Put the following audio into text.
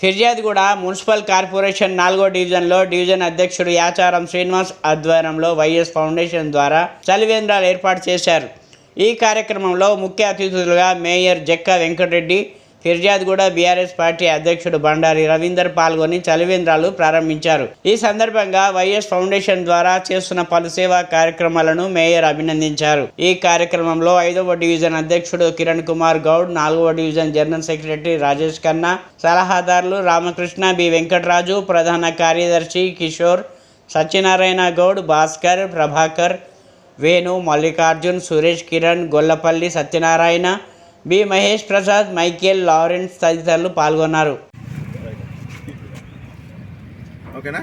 ఫిర్యాదుగూడ municipal corporation నాలుగో డివిజన్లో division అధ్యక్షుడు యాచారం శ్రీనివాస్ ఆధ్వర్యంలో వైఎస్ ఫౌండేషన్ ద్వారా చలివేంద్రాలు ఏర్పాటు చేశారు. ఈ కార్యక్రమంలో ముఖ్య అతిథులుగా mayor Jakka Venkatareddy Pirzadiguda BRS party అధ్యక్షుడు బండారి రవీందర్ పాల్గొని చలివేంద్రాలు ప్రారంభించారు. ఈ సందర్భంగా వైఎస్ ఫౌండేషన్ ద్వారా చేస్తున్న పలు సేవా కార్యక్రమాలను మేయర్ అభినందించారు. ఈ కార్యక్రమంలో ఐదవ డివిజన్ అధ్యక్షుడు కిరణ్ కుమార్ గౌడ్ నాలుగవ division general secretary Rajesh Khanna సలహాదారులు రామకృష్ణ బి వెంకటరాజు ప్రధాన కార్యదర్శి Kishore Satyanarayana Goud Bhaskar Prabhakar Venu Mallikarjun Suresh Kiran Gollapalli Satyanarayana B Mahesh Prasad Michael Lawrence తదితరులు పాల్గొన్నారు. ఓకేనా?